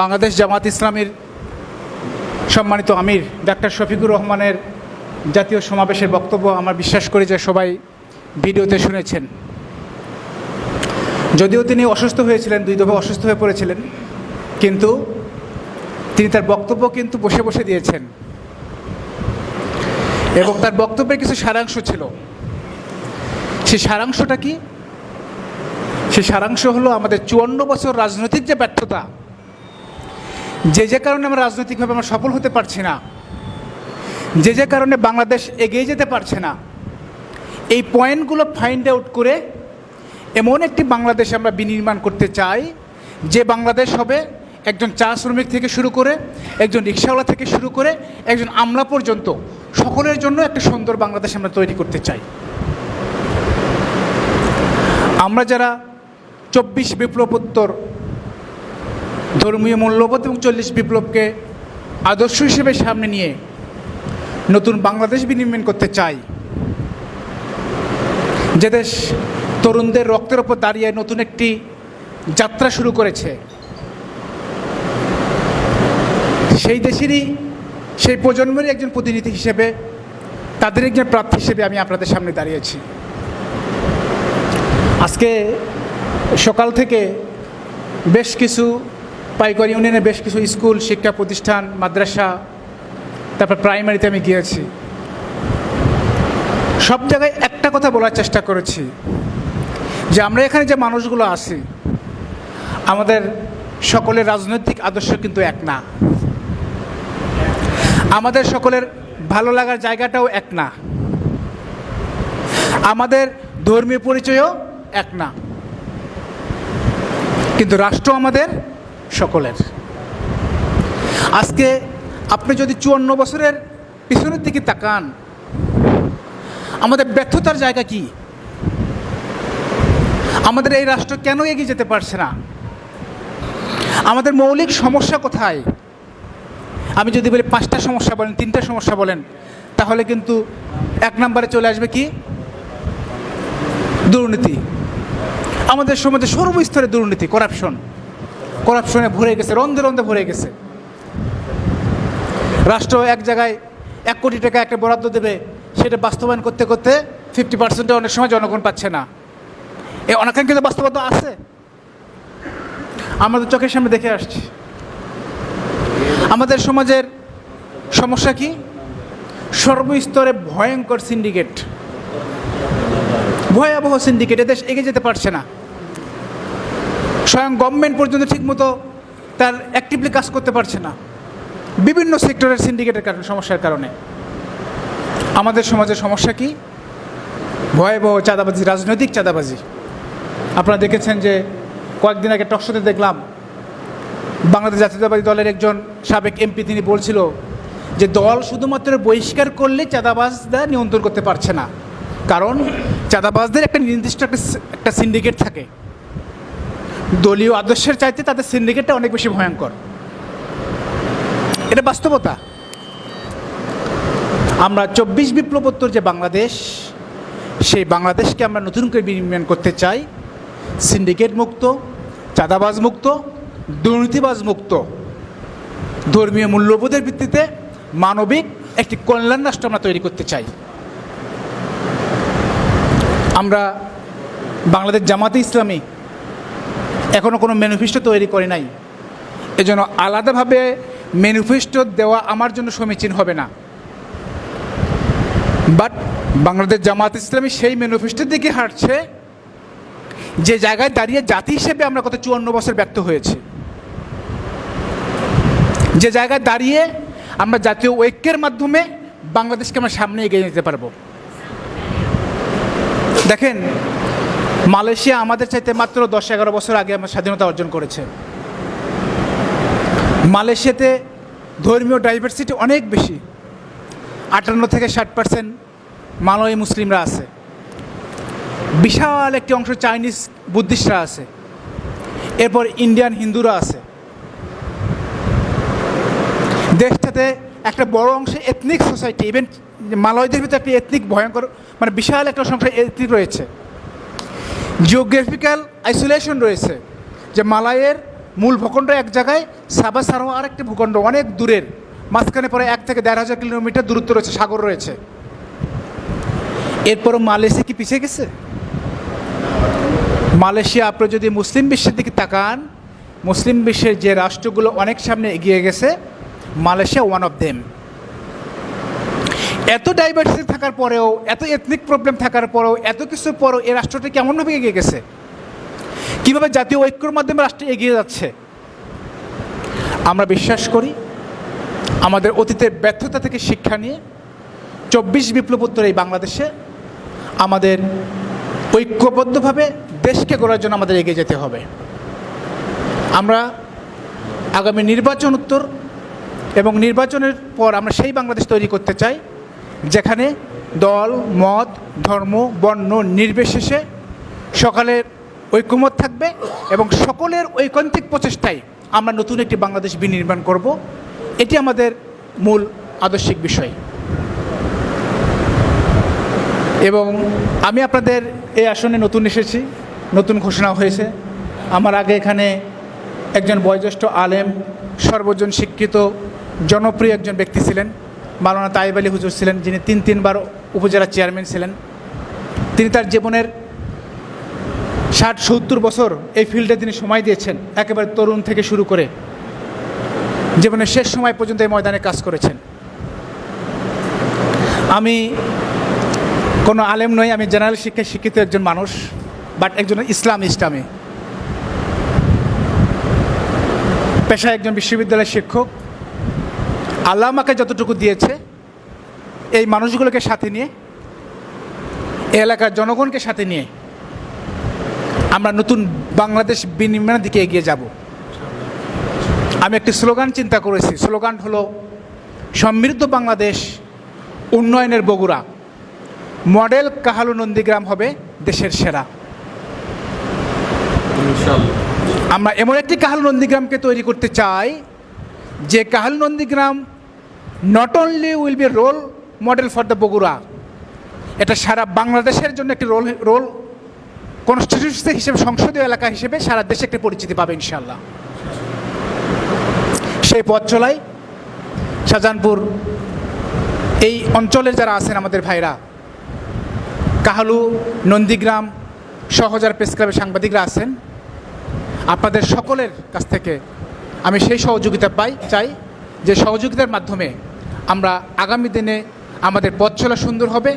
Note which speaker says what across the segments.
Speaker 1: বাংলাদেশ জামাত ইসলামীর সম্মানিত আমির ডাক্তার শফিকুর রহমানের জাতীয় সমাবেশের বক্তব্য আমার বিশ্বাস করি যে সবাই ভিডিওতে শুনেছেন। যদিও তিনি অসুস্থ হয়েছিলেন, দুই দফা অসুস্থ হয়ে পড়েছিলেন, কিন্তু তিনি তার বক্তব্য কিন্তু বসে বসে দিয়েছেন। এবং তার বক্তব্যের কিছু সারাংশ ছিল। সেই সারাংশটা কি? সেই সারাংশ হলো আমাদের চুয়ান্ন বছর রাজনৈতিক যে ব্যর্থতা যে যে কারণে আমরা রাজনৈতিকভাবে আমরা সফল হতে পারছি না, যে যে কারণে বাংলাদেশ এগিয়ে যেতে পারছে না, এই পয়েন্টগুলো ফাইন্ড আউট করে এমন একটি বাংলাদেশ আমরা বিনির্মাণ করতে চাই যে বাংলাদেশ হবে একজন চা শ্রমিক থেকে শুরু করে একজন রিক্সাওয়ালা থেকে শুরু করে একজন আমলা পর্যন্ত সকলের জন্য একটা সুন্দর বাংলাদেশ আমরা তৈরি করতে চাই। আমরা যারা চব্বিশ বিপ্লবোত্তর ধর্মীয় মূল্যবোধ এবং চল্লিশ বিপ্লবকে আদর্শ হিসেবে সামনে নিয়ে নতুন বাংলাদেশ বিনির্মাণ করতে চাই। যে দেশ তরুণদের রক্তের ওপর দাঁড়িয়ে নতুন একটি যাত্রা শুরু করেছে, সেই দেশেরই, সেই প্রজন্মেরই একজন প্রতিনিধি হিসেবে তাদের একজন প্রার্থী হিসেবে আমি আপনাদের সামনে দাঁড়িয়েছি। আজকে সকাল থেকে বেশ কিছু পাইকারি ইউনিয়নে বেশ কিছু স্কুল, শিক্ষা প্রতিষ্ঠান, মাদ্রাসা, তারপর প্রাইমারিতে আমি গিয়েছি। সব জায়গায় একটা কথা বলার চেষ্টা করেছি, যে আমরা এখানে যে মানুষগুলো আছি, আমাদের সকলের রাজনৈতিক আদর্শ কিন্তু এক না। আমাদের সকলের ভালো লাগার জায়গাটাও এক না। আমাদের ধর্মীয় পরিচয়ও এক না। কিন্তু রাষ্ট্র আমাদের সকলের। আজকে আপনি যদি চুয়ান্ন বছরের পিছনের দিকে তাকান, আমাদের ব্যর্থতার জায়গা কি? আমাদের এই রাষ্ট্র কেন এগিয়ে যেতে পারছে না? আমাদের মৌলিক সমস্যা কোথায়? আমি যদি বলি পাঁচটা সমস্যা বলেন, তিনটা সমস্যা বলেন, তাহলে কিন্তু এক নম্বরে চলে আসবে কি? দুর্নীতি। আমাদের সমাজে সর্বস্তরে দুর্নীতি করাপশন করাপশনে ভরে গেছে, রন্ধে রন্ধে ভরে গেছে। রাষ্ট্র এক জায়গায় এক কোটি টাকা একটা বরাদ্দ দেবে, সেটা বাস্তবায়ন করতে করতে ফিফটি পার্সেন্টে অনেক সময় জনগণ পাচ্ছে না। এই অনাকাঙ্ক্ষিত বাস্তবতা আছে। আমাদের চোখের সামনে দেখে আসছি। আমাদের সমাজের সমস্যা কি? সর্বস্তরে ভয়ঙ্কর সিন্ডিকেট ভয়াবহ সিন্ডিকেট এদেশ এগিয়ে যেতে পারছে না। স্বয়ং গভর্নমেন্ট পর্যন্ত ঠিকমতো তার অ্যাক্টিভলি কাজ করতে পারছে না। বিভিন্ন সেক্টরের সিন্ডিকেটের কারণে, সমস্যার কারণে। আমাদের সমাজের সমস্যা কি? ভয়াবহ চাঁদাবাজি, রাজনৈতিক চাঁদাবাজি। আপনারা দেখেছেন যে কয়েকদিন আগে টকশোতে দেখলাম, বাংলাদেশ জাতীয়তাবাদী দলের একজন সাবেক এমপি তিনি বলছিল যে দল শুধুমাত্র বহিষ্কার করলে চাঁদাবাজরা নিয়ন্ত্রণ করতে পারছে না। কারণ চাঁদাবাজদের একটা নির্দিষ্ট একটা একটা সিন্ডিকেট থাকে। দলীয় আদর্শের চাইতে তাদের সিন্ডিকেটটা অনেক বেশি ভয়ঙ্কর। এটা বাস্তবতা। আমরা চব্বিশ বিপ্লবোত্তর যে বাংলাদেশ, সেই বাংলাদেশকে আমরা নতুন করে বিনির্মাণ করতে চাই। সিন্ডিকেট মুক্ত, চাঁদাবাজ মুক্ত, দুর্নীতিবাজ মুক্ত। ধর্মীয় মূল্যবোধের ভিত্তিতে মানবিক একটি কল্যাণ রাষ্ট্র আমরা তৈরি করতে চাই। আমরা বাংলাদেশ জামাতে ইসলামী এখনও কোনো ম্যানিফেস্টো তৈরি করে নাই। এজন্য আলাদাভাবে ম্যানিফেস্টো দেওয়া আমার জন্য সমীচীন হবে না। বাট বাংলাদেশ জামাত ইসলামী সেই ম্যানিফেস্টোর দিকে হাঁটছে, যে জায়গায় দাঁড়িয়ে জাতি হিসেবে আমরা গত চুয়ান্ন বছর ব্যর্থ হয়েছি। যে জায়গায় দাঁড়িয়ে আমরা জাতীয় ঐক্যের মাধ্যমে বাংলাদেশকে আমরা সামনে এগিয়ে নিতে পারব। দেখেন মালয়েশিয়া আমাদের চাইতে মাত্র দশ এগারো বছর আগে আমার স্বাধীনতা অর্জন করেছে। মালয়েশিয়াতে ধর্মীয় ডাইভার্সিটি অনেক বেশি। আটান্ন থেকে ষাট পার্সেন্ট মালয় মুসলিমরা আছে। বিশাল একটি অংশ চাইনিজ বুদ্ধিস্টরা আছে। এরপর ইন্ডিয়ান হিন্দুরা আছে। দেশটাতে একটা বড় অংশে এথনিক সোসাইটি ইভেন মালয়দের ভিতরে একটি এথনিক ভয়ঙ্কর মানে বিশাল একটা সংখ্যা এথনিক রয়েছে। জিওগ্রাফিক্যাল আইসোলেশন রয়েছে, যে মালয়ের মূল ভূখণ্ড এক জায়গায়, সাবা সারো আরেকটি ভূখণ্ড অনেক দূরের। মাঝখানে পরে এক থেকে দেড় হাজার কিলোমিটার দূরত্ব রয়েছে, সাগর রয়েছে। এরপরও মালয়েশিয়া কি পিছিয়ে গেছে? মালয়েশিয়া আপনি যদি মুসলিম বিশ্বের দিকে তাকান, মুসলিম বিশ্বের যে রাষ্ট্রগুলো অনেক সামনে এগিয়ে গেছে, মালয়েশিয়া ওয়ান অফ দেম এত ডাইভার্সিটি থাকার পরেও, এত এথনিক প্রবলেম থাকার পরেও, এত কিছু পরেও এই রাষ্ট্রটি কেমনভাবে এগিয়ে গেছে? কীভাবে জাতীয় ঐক্যর মাধ্যমে রাষ্ট্র এগিয়ে যাচ্ছে? আমরা বিশ্বাস করি, আমাদের অতীতের ব্যর্থতা থেকে শিক্ষা নিয়ে চব্বিশ বিপ্লবোত্তর এই বাংলাদেশে আমাদের ঐক্যবদ্ধভাবে দেশকে গড়ার জন্য আমাদের এগিয়ে যেতে হবে। আমরা আগামী নির্বাচন উত্তর এবং নির্বাচনের পর আমরা সেই বাংলাদেশ তৈরি করতে চাই। যেখানে দল, মত, ধর্ম, বর্ণ নির্বিশেষে সকালের ঐক্যমত থাকবে এবং সকলের ঐকান্তিক প্রচেষ্টায় আমরা নতুন একটি বাংলাদেশ বিনির্মাণ করব। এটি আমাদের মূল আদর্শিক বিষয়। এবং আমি আপনাদের এই আসনে নতুন এসেছি, নতুন ঘোষণা হয়েছে। আমার আগে এখানে একজন বয়োজ্যেষ্ঠ আলেম, সর্বজন শিক্ষিত, জনপ্রিয় একজন ব্যক্তি ছিলেন। মালানা তাইব আলী হুজুর ছিলেন, যিনি তিন তিনবার উপজেলা চেয়ারম্যান ছিলেন। তিনি তার জীবনের ষাট সত্তর বছর এই ফিল্ডে তিনি সময় দিয়েছেন, একেবারে তরুণ থেকে শুরু করে। জীবনের শেষ সময় পর্যন্ত এই ময়দানে কাজ করেছেন। আমি কোনো আলেম নই, আমি জেনারেল শিক্ষায় শিক্ষিত একজন মানুষ, বাট একজন ইসলামিস্ট আমি। পেশায় একজন বিশ্ববিদ্যালয়ের শিক্ষক। আল্লাহ আমাকে যতটুকু দিয়েছে এই মানুষগুলোকে সাথে নিয়ে এলাকার জনগণকে সাথে নিয়ে আমরা নতুন বাংলাদেশ বিনিময়ের দিকে এগিয়ে যাব। আমি একটি স্লোগান চিন্তা করেছি। স্লোগান হলো সমৃদ্ধ বাংলাদেশ উন্নয়নের বগুড়া। মডেল কাহালু নন্দীগ্রাম হবে দেশের সেরা। আমরা এমন একটি কাহালু নন্দীগ্রামকে তৈরি করতে চাই যে Kahalu Nandigram not only will be role model for the Bogura এটা সারা বাংলাদেশের জন্য একটি রোল রোল কনস্টিটিউশন হিসেবে, সংসদীয় এলাকা হিসেবে সারা দেশে একটি পরিচিতি পাবে ইনশাল্লাহ সেই পথ চলাই শাহজাহানপুর, এই অঞ্চলের যারা আছেন আমাদের ভাইরা, কাহালু, নন্দীগ্রাম, সহজার প্রেস ক্লাবের সাংবাদিকরা আছেন, আপনাদের সকলের কাছ থেকে আমি সেই সহযোগিতা পাই, চাই যে সহযোগিতার মাধ্যমে আমরা আগামী দিনে আমাদের পথ চলা সুন্দর হবে,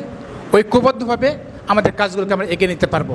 Speaker 1: ঐক্যবদ্ধভাবে আমাদের কাজগুলোকে আমরা এগিয়ে নিতে পারব।